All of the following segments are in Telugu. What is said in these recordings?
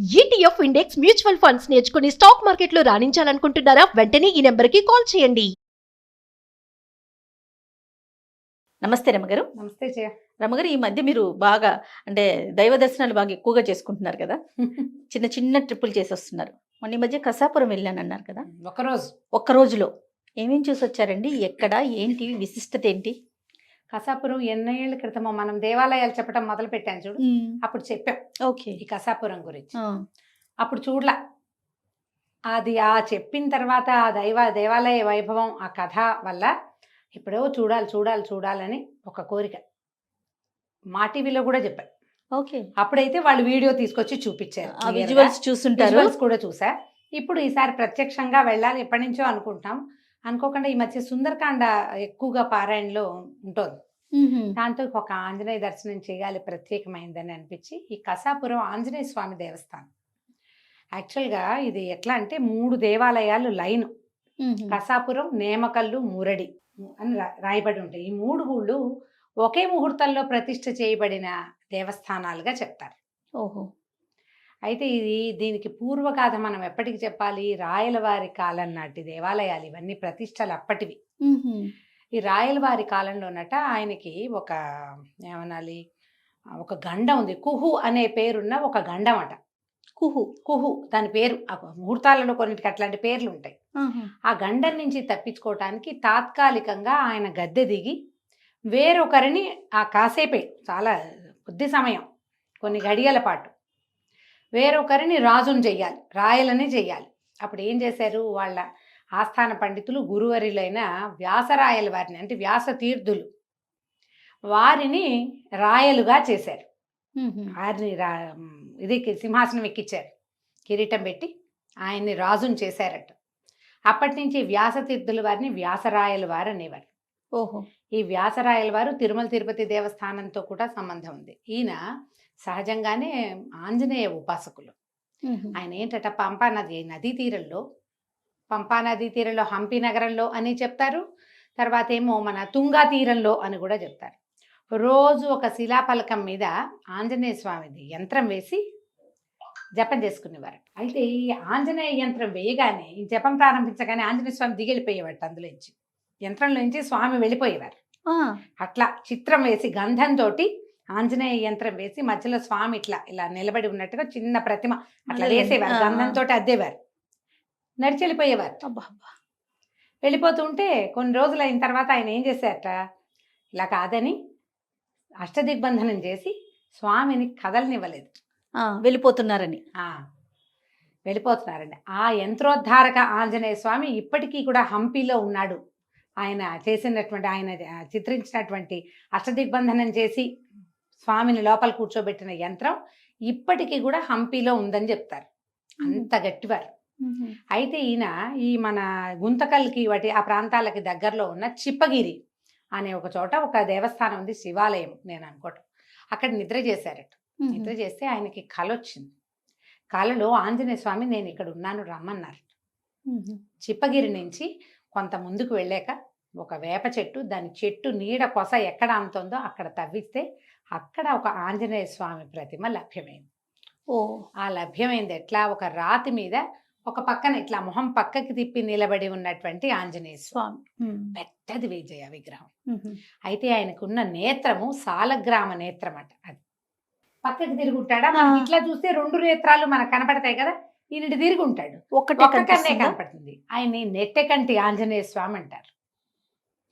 ఈటీఎఫ్ ఇండెక్స్ మ్యూచువల్ ఫండ్స్ నేర్చుకుని స్టాక్ మార్కెట్లో రాణించాలనుకుంటున్నారా? వెంటనే ఈ నెంబర్కి కాల్ చేయండి. నమస్తే రమగారు. నమస్తే జయ. రమగారు ఈ మధ్య మీరు బాగా అంటే దైవ దర్శనాలు బాగా ఎక్కువగా చేసుకుంటున్నారు కదా? చిన్న చిన్న ట్రిప్పులు చేసి వస్తున్నారు మొన్న ఈ మధ్య కసాపురం వెళ్ళాను అన్నారు కదా ఒకరోజు ఒక్క రోజులో ఏమేం చూసి వచ్చారండి ఎక్కడ? ఏంటి? విశిష్టత ఏంటి? కసాపురం ఎన్నేళ్ళ క్రితమో మనం దేవాలయాలు చెప్పడం మొదలు పెట్టాను చూడు అప్పుడు చెప్పాం ఓకే. ఈ కసాపురం గురించి. అప్పుడు చూడలా. అది ఆ చెప్పిన తర్వాత ఆ దైవ దేవాలయ వైభవం ఆ కథ వల్ల ఎప్పుడో చూడాలి చూడాలి చూడాలని ఒక కోరిక. మా టీవీలో కూడా చెప్పారు ఓకే. అప్పుడైతే వాళ్ళు వీడియో తీసుకొచ్చి చూపించారు. విజువల్స్ చూస్తుంటారు. విజువల్స్ కూడా చూసా. ఇప్పుడు ఈసారి ప్రత్యక్షంగా వెళ్ళాలి ఎప్పటి నుంచో అనుకుంటాం అనుకోకుండా ఈ మధ్య సుందరకాండ ఎక్కువగా పారాయణలో ఉంటుంది. దాంతో ఒక ఆంజనేయ దర్శనం చేయాలి ప్రత్యేకమైందని అనిపించి ఈ కసాపురం ఆంజనేయ స్వామి దేవస్థానం. యాక్చువల్గా ఇది ఎట్లా అంటే మూడు దేవాలయాలు లైన్. కసాపురం నేమకల్లు మురడి అని రాయబడి ఉంటాయి. ఈ మూడు ఊళ్ళు ఒకే ముహూర్తంలో ప్రతిష్ఠ చేయబడిన దేవస్థానాలుగా చెప్తారు. ఓహో. అయితే ఇది దీనికి పూర్వగాథ మనం ఎప్పటికి చెప్పాలి? రాయలవారి కాలం నాటి దేవాలయాలు ఇవన్నీ ప్రతిష్టలు అప్పటివి. ఈ రాయలవారి కాలంలోనట ఆయనకి ఒక ఏమనాలి? ఒక గండం ఉంది. కుహు అనే పేరున్న ఒక గండం అట. కుహు. కుహు దాని పేరు. ముహూర్తాలలో కొన్నిటికి అట్లాంటి పేర్లు ఉంటాయి. ఆ గండం నుంచి తప్పించుకోవటానికి తాత్కాలికంగా ఆయన గద్దె దిగి వేరొకరిని ఆ కాసేపే చాలా కొద్ది సమయం కొన్ని గడియల పాటు వేరొకరిని రాజును చెయ్యాలి రాయలని చెయ్యాలి. అప్పుడు ఏం చేశారు? వాళ్ళ ఆస్థాన పండితులు గురువరులైన వ్యాసరాయల వారిని అంటే వ్యాస తీర్థులు వారిని రాయలుగా చేశారు. వారిని రా ఇది సింహాసనం ఎక్కించారు కిరీటం పెట్టి ఆయన్ని రాజుని చేశారట. అప్పటి నుంచి వ్యాసతీర్థుల వారిని వ్యాసరాయల వారు అనేవారు. ఓహో. ఈ వ్యాసరాయల వారు తిరుమల తిరుపతి దేవస్థానంతో కూడా సంబంధం ఉంది. ఈయన సహజంగానే ఆంజనేయ ఉపాసకులు. ఆయన ఏంటట పంపా నది నదీ తీరంలో పంపా నదీ తీరంలో హంపి నగరంలో అని చెప్తారు. తర్వాత ఏమో మన తుంగా తీరంలో అని కూడా చెప్తారు. రోజు ఒక శిలాఫలకం మీద ఆంజనేయ స్వామిది యంత్రం వేసి జపం చేసుకునేవారు. అయితే ఈ ఆంజనేయ యంత్రం వేయగానే ఈ జపం ప్రారంభించగానే ఆంజనేయ స్వామి దిగెళ్ళిపోయేవాడు అందులోంచి యంత్రంలోంచి స్వామి వెళ్ళిపోయేవారు. అట్లా చిత్రం వేసి గంధంతో ఆంజనేయ యంత్రం వేసి మధ్యలో స్వామి ఇట్లా ఇలా నిలబడి ఉన్నట్టుగా చిన్న ప్రతిమ అట్లా. వేసేవారు. గంధంతో అద్దేవారు. నడిచి వెళ్ళిపోయేవారు. వెళ్ళిపోతుంటే కొన్ని రోజులు అయిన తర్వాత ఆయన ఏం చేశారట? ఇలా కాదని అష్టదిగ్బంధనం చేసి స్వామిని కదలనివ్వలేదు. వెళ్ళిపోతున్నారని. ఆ, వెళ్ళిపోతున్నారండి ఆ యంత్రోద్ధారక ఆంజనేయ స్వామి ఇప్పటికీ కూడా హంపీలో ఉన్నాడు. ఆయన చేసినటువంటి ఆయన చిత్రించినటువంటి అష్టదిగ్బంధనం చేసి స్వామిని లోపల కూర్చోబెట్టిన యంత్రం ఇప్పటికీ కూడా హంపీలో ఉందని చెప్తారు. అంత గట్టివారు. అయితే ఈయన ఈ మన గుంతకల్కి వాటి ఆ ప్రాంతాలకి దగ్గరలో ఉన్న చిప్పగిరి అనే ఒక చోట ఒక దేవస్థానం ఉంది శివాలయం నేను అనుకోవటం. అక్కడ నిద్ర చేశారట. నిద్ర చేస్తే ఆయనకి కల వచ్చింది. కలలో ఆంజనేయ స్వామి నేను ఇక్కడ ఉన్నాను రమ్మన్నారు మ్మ్. చిప్పగిరి నుంచి కొంత ముందుకు వెళ్ళాక ఒక వేప చెట్టు దాని చెట్టు నీడ కొస ఎక్కడ అంతుందో అక్కడ తవ్విస్తే అక్కడ ఒక ఆంజనేయ స్వామి ప్రతిమ లభ్యమైంది. ఓ. ఆ లభ్యమైంది ఎట్లా? ఒక రాతి మీద ఒక పక్కన ఇట్లా మొహం పక్కకి తిప్పి నిలబడి ఉన్నటువంటి ఆంజనేయ స్వామి. పెద్దది విజయ విగ్రహం. అయితే ఆయనకున్న నేత్రము సాలగ్రామ నేత్రం అట అది. పక్కకి తిరుగుంటాడా మనకి ఆ. ఇట్లా చూస్తే రెండు నేత్రాలు మనకు కనపడతాయి కదా? ఈయన తిరిగి ఉంటాడు. ఒక్కటే కన్నే? కనపడుతుంది. ఆయన్ని నెట్టెకంటి ఆంజనేయ స్వామి అంటారు.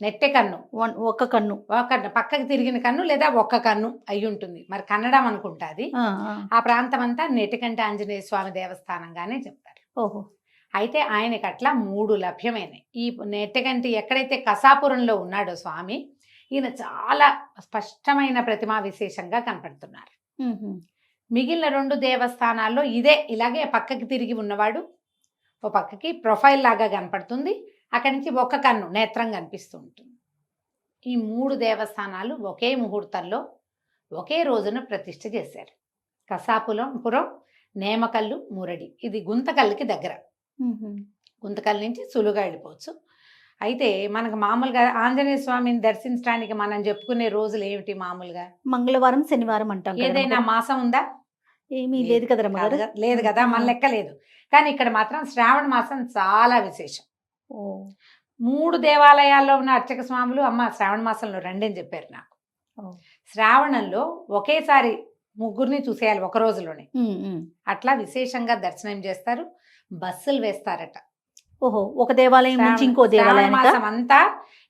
నెట్టె కన్ను ఒక్క కన్ను ఒక పక్కకి తిరిగిన కన్ను లేదా ఒక్క కన్ను అయి ఉంటుంది. మరి కన్నడం అనుకుంటాది ఆ, ఆ. ప్రాంతం అంతా నెట్టెకంటి ఆంజనేయ స్వామి దేవస్థానంగానే చెప్తారు. ఓహో. అయితే ఆయనకి అట్లా మూడు లభ్యమైనాయి. ఈ నెట్టెకంటి ఎక్కడైతే కసాపురంలో ఉన్నాడో స్వామి ఈయన చాలా స్పష్టమైన ప్రతిమా విశేషంగా కనపడుతున్నారు. మిగిలిన రెండు దేవస్థానాల్లో ఇదే ఇలాగే పక్కకి తిరిగి ఉన్నవాడు ఓ పక్కకి ప్రొఫైల్ లాగా కనపడుతుంది. అక్కడి నుంచి ఒక్క కన్ను నేత్రం కనిపిస్తూ ఉంటుంది. ఈ మూడు దేవస్థానాలు ఒకే ముహూర్తంలో ఒకే రోజున ప్రతిష్ఠ చేశారు. కసాపురం పురం నేమకల్లు మురడి. ఇది గుంతకల్లుకి దగ్గర. గుంతకల్ నుంచి సులువుగా వెళ్ళిపోవచ్చు. అయితే మనకు మామూలుగా ఆంజనేయ స్వామిని దర్శించడానికి మనం చెప్పుకునే రోజులు ఏమిటి మామూలుగా? మంగళవారం శనివారం అంటాం ఏదైనా. మాసం ఉందా? ఏమీ లేదు కదా లేదు కదా మన లెక్క లేదు. కానీ ఇక్కడ మాత్రం శ్రావణ మాసం చాలా విశేషం. మూడు దేవాలయాల్లో ఉన్న అర్చక స్వాములు అమ్మ శ్రావణ మాసంలో రండి అని చెప్పారు నాకు. శ్రావణంలో ఒకేసారి ముగ్గురిని చూసేయాలి ఒక రోజులోనే. అట్లా విశేషంగా దర్శనం చేస్తారు. బస్సులు వేస్తారట. ఓహో ఒక దేవాలయం నుంచి ఇంకో దేవాలయానికి? మాసం అంతా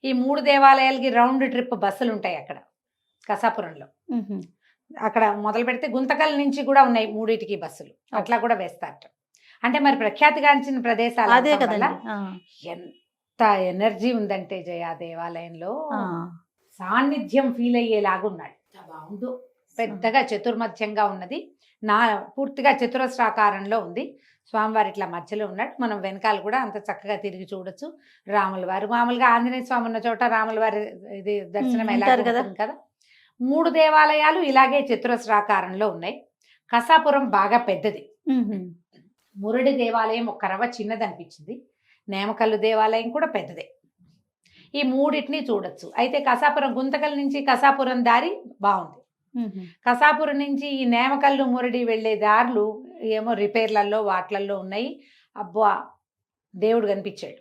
ఈ మూడు దేవాలయాలకి రౌండ్ ట్రిప్ బస్సులు ఉంటాయి అక్కడ కసాపురంలో. అక్కడ మొదలు పెడితే గుంతకల్ నుంచి కూడా ఉన్నాయి మూడిటికి బస్సులు. అట్లా కూడా వేస్తారట. అంటే మరి ప్రఖ్యాతిగాంచిన ప్రదేశాలు అదే ఆ, ఎంత ఎనర్జీ ఉందంటే జయ ఆ దేవాలయంలో. సాన్నిధ్యం ఫీల్ అయ్యేలాగా ఉన్నాడు. ఎంత బాగుందో. పెద్దగా చతుర్మధ్యంగా ఉన్నది. నా పూర్తిగా చతురస్రాకారంలో ఉంది. స్వామివారి ఇట్లా మధ్యలో ఉన్నాడు. మనం వెనకాల కూడా అంత చక్కగా తిరిగి చూడొచ్చు. రాముల వారు మామూలుగా ఆంజనేయ స్వామి ఉన్న చోట రాముల వారి ఇది దర్శనం ఎలా కదా. కదా. మూడు దేవాలయాలు ఇలాగే చతురస్రాకారంలో ఉన్నాయి. కసాపురం బాగా పెద్దది. మురడి దేవాలయం ఒక రవ చిన్నది అనిపించింది నేమకల్లు దేవాలయం కూడా పెద్దదే. ఈ మూడింటిని చూడొచ్చు. అయితే కసాపురం గుంతకల్ నుంచి కసాపురం దారి బాగుంది. కసాపురం నుంచి ఈ నేమకల్లు మురడి వెళ్ళే దారులు ఏమో రిపేర్లలో వాట్లల్లో ఉన్నాయి. అబ్బా! దేవుడు కనిపించాడు.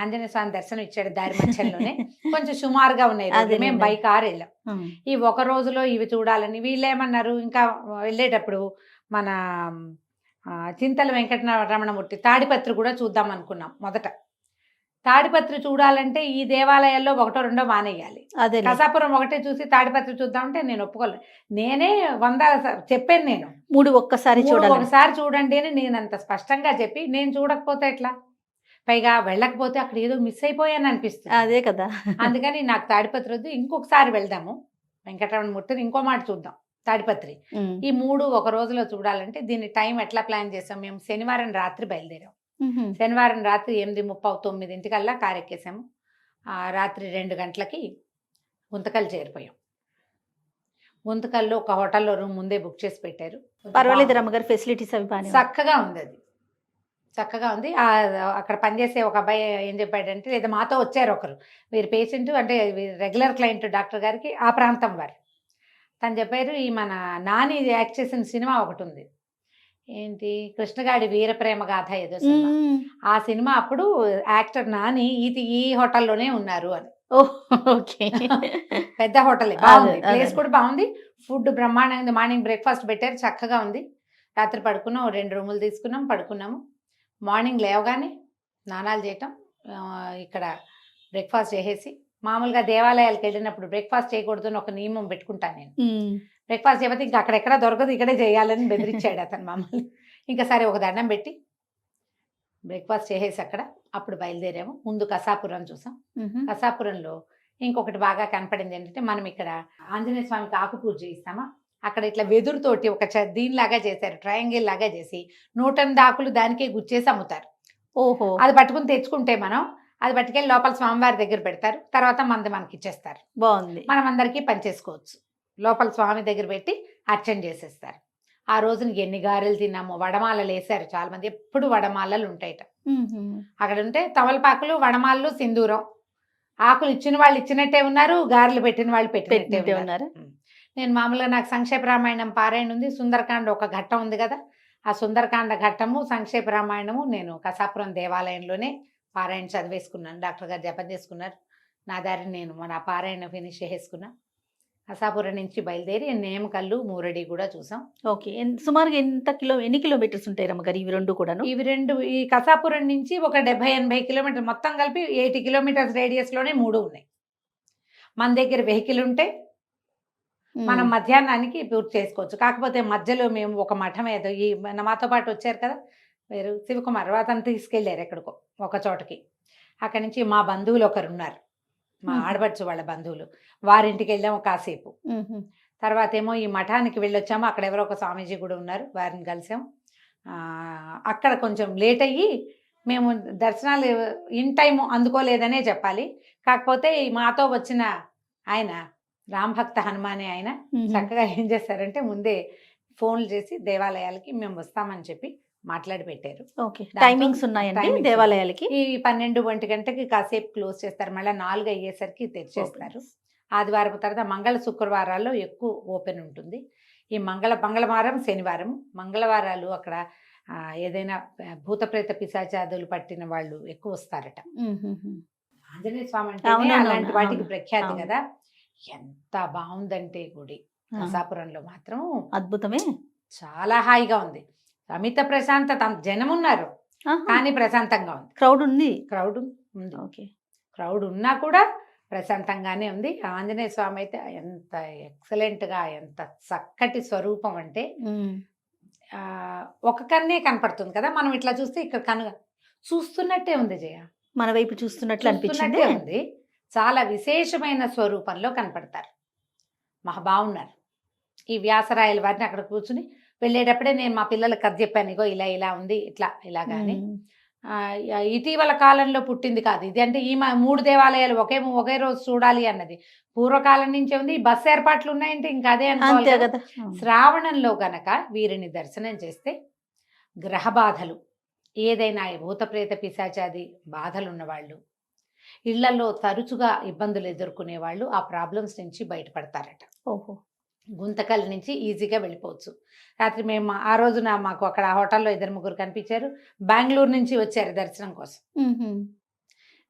ఆంజనేయ స్వామి దర్శనం ఇచ్చాడు దారి మధ్యలోనే. కొంచెం సుమారుగా ఉన్నాయి. మేము బైక్ ఆరు వెళ్ళాం. ఈ ఒక రోజులో ఇవి చూడాలని వీళ్ళు ఏమన్నారు? ఇంకా వెళ్ళేటప్పుడు మన చింతల వెంకటరమణమూర్తి తాడిపత్రి కూడా చూద్దాం అనుకున్నాం మొదట. తాడిపత్రి చూడాలంటే ఈ దేవాలయాల్లో ఒకటో రెండో మానేయాలి. అదే కసాపురం ఒకటే చూసి తాడిపత్రి చూద్దామంటే నేను ఒప్పుకోలేదు నేనే వంద చెప్పాను నేను. మూడు ఒక్కసారి చూడాలి. ఒకసారి చూడండి అని నేను అంత స్పష్టంగా చెప్పి నేను చూడకపోతే ఎట్లా? పైగా వెళ్ళకపోతే అక్కడ ఏదో మిస్ అయిపోయాను అనిపిస్తుంది. అదే కదా. అందుకని నాకు తాడిపత్రి వద్దు ఇంకొకసారి వెళ్దాము. వెంకటరమణమూర్తిని ఇంకో మాట చూద్దాం. తాడిపత్రి. ఈ మూడు ఒక రోజులో చూడాలంటే దీని టైం ఎట్లా ప్లాన్ చేసాం? మేము శనివారం రాత్రి బయలుదేరాం. శనివారం రాత్రి ఎనిమిది ముప్పావు తొమ్మిదింటికల్లా కారెక్కేసాము. ఆ రాత్రి రెండు గంటలకి గుంతకల్ చేరిపోయాం. గుంతకల్లో ఒక హోటల్లో రూమ్ ముందే బుక్ చేసి పెట్టారు. పర్వాలేదు రమ్మగారు ఫెసిలిటీస్ అవి చక్కగా ఉంది అది. చక్కగా ఉంది. అక్కడ పనిచేసే ఒక అబ్బాయి ఏం చెప్పాడంటే లేదా మాతో వచ్చారు ఒకరు. వీరి పేషెంట్ అంటే రెగ్యులర్ క్లయింట్ డాక్టర్ గారికి ఆ ప్రాంతం వారు. తను చెప్పారు ఈ మన నాని యాక్ట్ చేసిన సినిమా ఒకటి ఉంది ఏంటి? కృష్ణగాడి వీరప్రేమ గాథ ఏదో సినిమా. ఆ సినిమా అప్పుడు యాక్టర్ నాని ఇది ఈ హోటల్లోనే ఉన్నారు అని. ఓకే. పెద్ద హోటల్ బాగుంది. ప్లేస్ కూడా బాగుంది. ఫుడ్ బ్రహ్మాండంగా ఉంది. మార్నింగ్ బ్రేక్ఫాస్ట్ పెట్టారు చక్కగా ఉంది. రాత్రి పడుకున్నాం రెండు రూములు తీసుకున్నాం పడుకున్నాము. మార్నింగ్ లేవగానే స్నానాలు చేయటం ఇక్కడ బ్రేక్ఫాస్ట్ చేసేసి మామూలుగా దేవాలయాలకు వెళ్ళినప్పుడు బ్రేక్ఫాస్ట్ చేయకూడదు అని ఒక నియమం పెట్టుకుంటాను నేను. బ్రేక్ఫాస్ట్ చేయకపోతే ఇంకా అక్కడెక్కడ దొరకదు ఇక్కడే చేయాలని బెదిరించాడు అతను మమ్మల్ని ఇంకా సరే ఒక దండం పెట్టి బ్రేక్ఫాస్ట్ చేసేసి అక్కడ అప్పుడు బయలుదేరాము. ముందు కసాపురం చూసాం. కసాపురంలో ఇంకొకటి బాగా కనపడింది ఏంటంటే మనం ఇక్కడ ఆంజనేయ స్వామికి ఆకు పూజ చేయిస్తామా అక్కడ ఇట్లా వెదురుతోటి ఒక దీనిలాగా చేశారు ట్రయాంగిల్ లాగా చేసి నూటెనిమిది ఆకులు దానికే గుచ్చేసి అమ్ముతారు. ఓహో. అది పట్టుకుని తెచ్చుకుంటే మనం అది పట్టుకెళ్ళి లోపల స్వామివారి దగ్గర పెడతారు. తర్వాత మంది మనకి ఇచ్చేస్తారు బాగుంది. మనం అందరికీ పనిచేసుకోవచ్చు లోపల స్వామి దగ్గర పెట్టి అర్చన చేసేస్తారు. ఆ రోజున ఎన్ని గారెలు తిన్నాము వడమాలలు వేశారు చాలా మంది ఎప్పుడు వడమాలలు ఉంటాయట. అక్కడ ఉంటే తమలపాకులు వడమాలలు సింధూరం. ఆకులు ఇచ్చిన వాళ్ళు ఇచ్చినట్టే ఉన్నారు గారెలు పెట్టిన వాళ్ళు పెట్టినట్టే ఉన్నారా. నేను మామూలుగా నాకు సంక్షేప రామాయణం పారాయణ ఉంది. సుందరకాండ ఒక ఘట్టం ఉంది కదా. ఆ సుందరకాండ ఘట్టము సంక్షేప రామాయణము నేను కసాపురం దేవాలయంలోనే పారాయణ చదివేసుకున్నాను డాక్టర్ గారు జపం చేసుకున్నారు. నా దారిని నేను మన పారాయణ ఫినిష్ చేసుకున్నా కసాపురం నుంచి బయలుదేరి నేమకల్లు మూరడి కూడా చూసాం. ఓకే. సుమారుగా ఎంత కిలో ఎన్ని కిలోమీటర్స్ ఉంటాయి రమ్మగారు ఇవి రెండు కూడాను? ఇవి రెండు ఈ కసాపురం నుంచి ఒక డెబ్బై ఎనభై కిలోమీటర్ మొత్తం కలిపి ఎయిటీ కిలోమీటర్స్ రేడియస్లోనే మూడు ఉన్నాయి. మన దగ్గర వెహికల్ ఉంటే. మనం మధ్యాహ్నానికి పూర్తి చేసుకోవచ్చు. కాకపోతే మధ్యలో మేము ఒక మఠం ఏదో ఈ మన మాతో పాటు వచ్చారు కదా వేరు శివకుమార్ అతను తీసుకెళ్ళారు ఎక్కడికో ఒక చోటకి. అక్కడి నుంచి మా బంధువులు ఒకరు ఉన్నారు మా. ఆడపడుచు వాళ్ళ బంధువులు. వారింటికి వెళ్ళాము కాసేపు. తర్వాత ఏమో ఈ మఠానికి వెళ్ళొచ్చాము. అక్కడ ఎవరో ఒక స్వామీజీ కూడా ఉన్నారు. వారిని కలిసాం. ఆ, అక్కడ కొంచెం లేట్ అయ్యి మేము దర్శనాలు ఇన్ టైం అందుకోలేదనే చెప్పాలి. కాకపోతే ఈ మాతో వచ్చిన ఆయన రామభక్త హనుమానే ఆయన. చక్కగా ఏం చేశారంటే ముందే ఫోన్లు చేసి దేవాలయాలకి మేము వస్తామని చెప్పి మాట్లాడి పెట్టారు ఓకే టైమింగ్స్ ఉన్నాయండి దేవాలయాలకి? ఈ పన్నెండు ఒంటి గంటకి కాసేపు క్లోజ్ చేస్తారు. మళ్ళీ నాలుగు అయ్యేసరికి తెరిచేస్తారు. ఆదివారం తర్వాత మంగళ శుక్రవారాల్లో ఎక్కువ ఓపెన్ ఉంటుంది. ఈ మంగళ మంగళవారం శనివారం మంగళవారాలు అక్కడ ఏదైనా భూత ప్రేత పిశాచాదులు పట్టిన వాళ్ళు ఎక్కువ వస్తారట. ఆంజనేయ స్వామి అంటే అలాంటి వాటికి ప్రఖ్యాతి. కదా. ఎంత బాగుందంటే గుడి. కసాపురంలో మాత్రం అద్భుతమే. చాలా హాయిగా ఉంది. అమిత ప్రశాంతత జనం ఉన్నారు కానీ ప్రశాంతంగా ఉంది. క్రౌడ్ ఉంది క్రౌడ్ ఉంది. ఓకే. క్రౌడ్ ఉన్నా కూడా ప్రశాంతంగానే ఉంది. ఆంజనేయ స్వామి అయితే ఎంత excellent గా ఎంత చక్కటి స్వరూపం అంటే ఆ, ఒక కన్నే కనపడుతుంది కదా. మనం ఇట్లా చూస్తే ఇక్కడ కను చూస్తున్నట్టే ఉంది జయ. మన వైపు చూస్తున్నట్లు అనిపించింది. చూస్తున్నట్టే ఉంది. చాలా విశేషమైన స్వరూపంలో కనపడతారు. మహా బాగున్నారు ఈ వ్యాసరాయల వారిని అక్కడ కూర్చుని వెళ్ళేటప్పుడే నేను మా పిల్లలకు కథ చెప్పాను ఇగో ఇలా ఇలా ఉంది ఇట్లా ఇలా కానీ ఇటీవల కాలంలో పుట్టింది కాదు. ఇది అంటే ఈ మూడు దేవాలయాలు ఒకే ఒకే రోజు చూడాలి అన్నది. పూర్వకాలం నుంచే ఉంది ఈ బస్సు ఏర్పాట్లు ఉన్నాయంటే ఇంకా అదే అనుకోవాలి అంతే కదా. శ్రావణంలో గనక వీరిని దర్శనం చేస్తే గ్రహ బాధలు ఏదైనా భూతప్రేత పిశాచాది బాధలు ఉన్నవాళ్ళు ఇళ్ళలో తరచుగా ఇబ్బందులు ఎదుర్కొనే వాళ్ళు ఆ ప్రాబ్లమ్స్ నుంచి బయటపడతారట. ఓహో. గుంతకల్ నుంచి ఈజీగా వెళ్ళిపోవచ్చు. రాత్రి మేము ఆ రోజున మాకు అక్కడ ఆ హోటల్లో ఇద్దరు ముగ్గురు కనిపించారు. బెంగళూరు నుంచి వచ్చారు దర్శనం కోసం.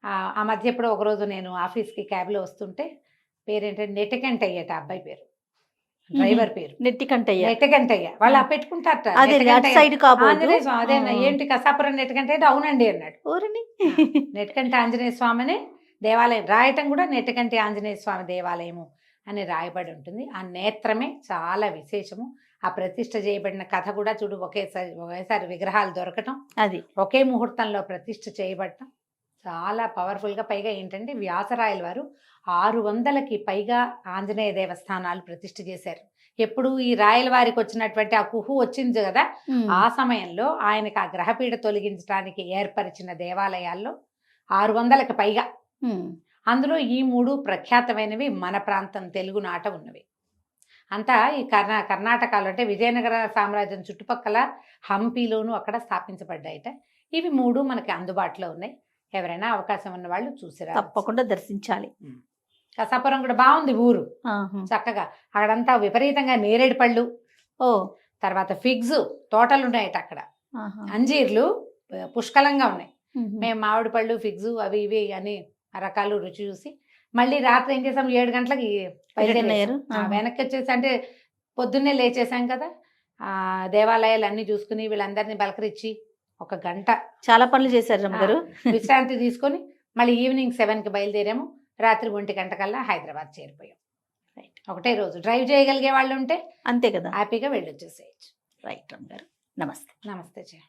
ఆ మధ్య ఎప్పుడో ఒకరోజు నేను ఆఫీస్కి క్యాబ్లో వస్తుంటే పేరేంటంటే నెటకంటయ్యట అబ్బాయి పేరు. డ్రైవర్ పేరు. నెట్టి కంటయ్య నెట్టకంటయ్య వాళ్ళు ఆ. పెట్టుకుంటారట. అదే నెట్టకంటయ్య. ఏంటి కసాపురం నెట్టకంటే అవునండి అన్నాడు. ఊరిని? నెట్టకంటి ఆంజనేయ స్వామిని దేవాలయం. రాయటం కూడా నెట్టకంటి ఆంజనేయ స్వామి దేవాలయము. అని రాయబడి ఉంటుంది. ఆ నేత్రమే చాలా విశేషము. ఆ ప్రతిష్ట చేయబడిన కథ కూడా చూడు ఒకేసారి ఒకేసారి విగ్రహాలు దొరకటం అది. ఒకే ముహూర్తంలో ప్రతిష్ఠ చేయబడటం చాలా పవర్ఫుల్గా పైగా ఏంటంటే వ్యాసరాయల వారు ఆరు వందలకి పైగా ఆంజనేయ దేవస్థానాలు ప్రతిష్ఠ చేశారు. ఎప్పుడు ఈ రాయల వారికి వచ్చినటువంటి ఆ కుహు వచ్చింది కదా. ఆ సమయంలో ఆయనకు ఆ గ్రహపీడ తొలగించడానికి ఏర్పరిచిన దేవాలయాల్లో ఆరు వందలకు పైగా. అందులో ఈ మూడు ప్రఖ్యాతమైనవి మన ప్రాంతం తెలుగునాట ఉన్నవి. అంతా ఈ కర్ణా కర్ణాటకలో అంటే విజయనగర సామ్రాజ్యం చుట్టుపక్కల హంపీలోను అక్కడ స్థాపించబడ్డాయట. ఇవి మూడు మనకి అందుబాటులో ఉన్నాయి. ఎవరైనా అవకాశం ఉన్న వాళ్ళు చూసిరా తప్పకుండా దర్శించాలి. కసాపురం కూడా బాగుంది ఊరు. చక్కగా. అక్కడంతా విపరీతంగా నేరేడు పళ్ళు. ఓ. తర్వాత ఫిగ్స్ తోటలు ఉన్నాయట అక్కడ. అంజీర్లు పుష్కలంగా ఉన్నాయి. మేము మామిడి పళ్ళు ఫిగ్స్ అవి ఇవి అని రకాలు రుచి చూసి మళ్ళీ రాత్రి ఏం చేసాం ఏడు గంటలకి బయలుదేరారు? వెనక్కి వచ్చేసి అంటే పొద్దున్నే లేచేసాం కదా. ఆ దేవాలయాలు అన్ని చూసుకుని వీళ్ళందరినీ బలకరించి ఒక గంట చాలా పనులు చేశారు రమ్మగారు. విశ్రాంతి తీసుకొని మళ్ళీ ఈవినింగ్ సెవెన్కి బయలుదేరాము. రాత్రి ఒంటి గంట కల్లా హైదరాబాద్ చేరిపోయాం. రైట్. ఒకటే రోజు డ్రైవ్ చేయగలిగే వాళ్ళు ఉంటే అంతే కదా. హ్యాపీగా వెళ్ళొచ్చేసేయచ్చు. రైట్ రమ్మగారు. నమస్తే. నమస్తే జయ.